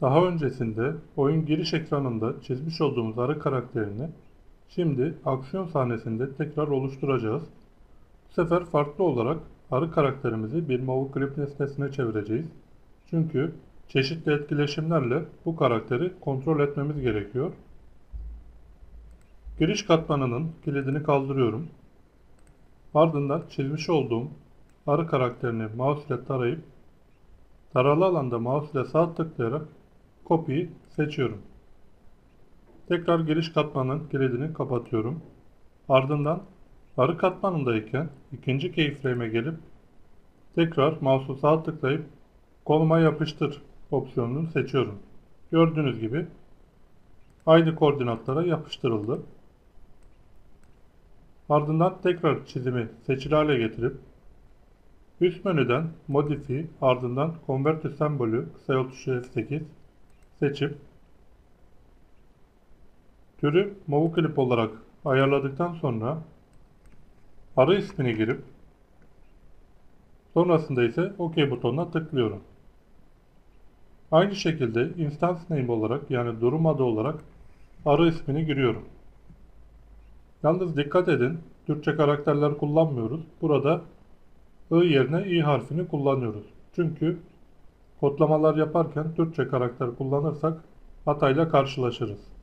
Daha öncesinde oyun giriş ekranında çizmiş olduğumuz arı karakterini şimdi aksiyon sahnesinde tekrar oluşturacağız. Bu sefer farklı olarak arı karakterimizi bir Clip nesnesine çevireceğiz. Çünkü çeşitli etkileşimlerle bu karakteri kontrol etmemiz gerekiyor. Giriş katmanının kilidini kaldırıyorum. Ardından çizmiş olduğum arı karakterini mouse ile tarayıp taralı alanda mouse ile sağ tıklayarak kopyayı seçiyorum. Tekrar giriş katmanın kilidini kapatıyorum. Ardından arı katmanındayken ikinci keyframe'e gelip tekrar mouse'u sağ tıklayıp koluma yapıştır opsiyonunu seçiyorum. Gördüğünüz gibi aynı koordinatlara yapıştırıldı. Ardından tekrar çizimi seçili hale getirip üst menüden Modify ardından Convert to Symbol'ü kısa yol tuşu F8 seçip türü Move Clip olarak ayarladıktan sonra arı ismini girip sonrasında ise OK butonuna tıklıyorum. Aynı şekilde instance name olarak yani durum adı olarak arı ismini giriyorum. Yalnız dikkat edin, Türkçe karakterler kullanmıyoruz. Burada I yerine I harfini kullanıyoruz. Çünkü kodlamalar yaparken Türkçe karakter kullanırsak hatayla karşılaşırız.